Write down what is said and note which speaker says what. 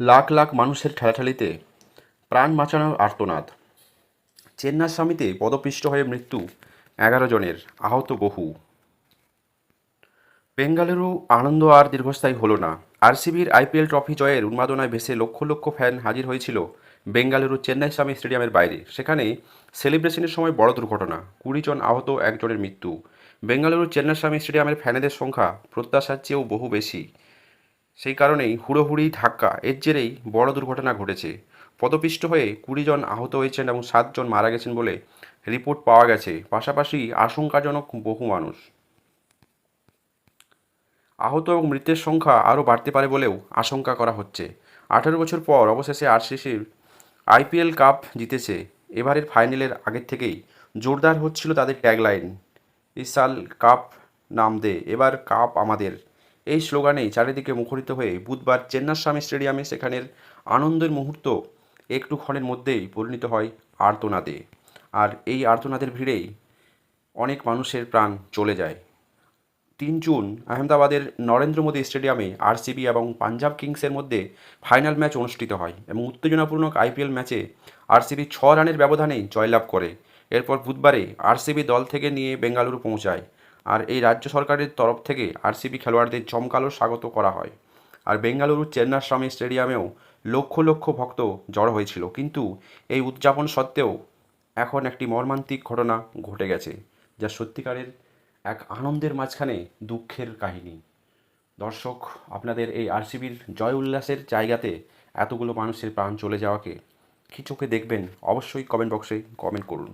Speaker 1: লাখ লাখ মানুষের ঠেলাঠেলিতে প্রাণ বাঁচানোর আর্তনাদ। চেন্নাস্বামীতে পদপিষ্ট হয়ে মৃত্যু এগারো জনের, আহত বহু। বেঙ্গালুরু আনন্দ আর দীর্ঘস্থায়ী হলো না। আরসিবির আইপিএল ট্রফি জয়ের উন্মাদনায় ভেসে লক্ষ লক্ষ ফ্যান হাজির হয়েছিল বেঙ্গালুরু চেন্নাই স্বামী স্টেডিয়ামের বাইরে। সেখানে সেলিব্রেশনের সময় বড় দুর্ঘটনা, কুড়ি জন আহত একজনের মৃত্যু। বেঙ্গালুরু চেন্নাই স্বামী স্টেডিয়ামের ফ্যানেদের সংখ্যা প্রত্যাশার চেয়েও বহু বেশি। সেই কারণেই হুড়োহুড়ি, ধাক্কা, এর জেরেই বড় দুর্ঘটনা ঘটেছে। পদপিষ্ট হয়ে কুড়ি জন আহত হয়েছেন এবং সাতজন মারা গেছেন বলে রিপোর্ট পাওয়া গেছে। পাশাপাশি আশঙ্কাজনক বহু মানুষ। আহত এবং মৃতের সংখ্যা আরও বাড়তে পারে বলেও আশঙ্কা করা হচ্ছে। আঠেরো বছর পর অবশেষে আরসিসির আইপিএল কাপ জিতেছে। এবারের ফাইনালের আগের থেকেই জোরদার হচ্ছিল তাদের ট্যাগলাইন। ইসাল কাপ নাম দে, এবার কাপ আমাদের। এই স্লোগানেই চারিদিকে মুখরিত হয়ে বুধবার চেন্নাস্বামী স্টেডিয়ামে সেখানের আনন্দের মুহূর্ত একটু ক্ষণের মধ্যেই পরিণত হয় আর্তনাদে। আর এই আর্তনাদের ভিড়েই অনেক মানুষের প্রাণ চলে যায়। তিন জুন আহমেদাবাদের নরেন্দ্র মোদী স্টেডিয়ামে আরসিবি এবং পাঞ্জাব কিংসের মধ্যে ফাইনাল ম্যাচ অনুষ্ঠিত হয় এবং উত্তেজনাপূর্ণ আইপিএল ম্যাচে আরসিবি ছ রানের ব্যবধানেই জয়লাভ করে। এরপর বুধবারে আরসিবি দল থেকে নিয়ে বেঙ্গালুরু পৌঁছায়। আর এই রাজ্য সরকারের তরফ থেকে আরসিবি খেলোয়াড়দের জমকালো স্বাগত করা হয়। আর বেঙ্গালুরু চেন্নাস্বামী স্টেডিয়ামেও লক্ষ লক্ষ ভক্ত জড়ো হয়েছিল। কিন্তু এই উদযাপন সত্ত্বেও এখন একটি মর্মান্তিক ঘটনা ঘটে গেছে, যা সত্যিকারের এক আনন্দের মাঝখানে দুঃখের কাহিনী। দর্শক, আপনাদের এই আরসিবির জয় উল্লাসের জায়গাতে এতগুলো মানুষের প্রাণ চলে যাওয়াকে কি চোখে দেখবেন, অবশ্যই কমেন্ট বক্সে কমেন্ট করুন।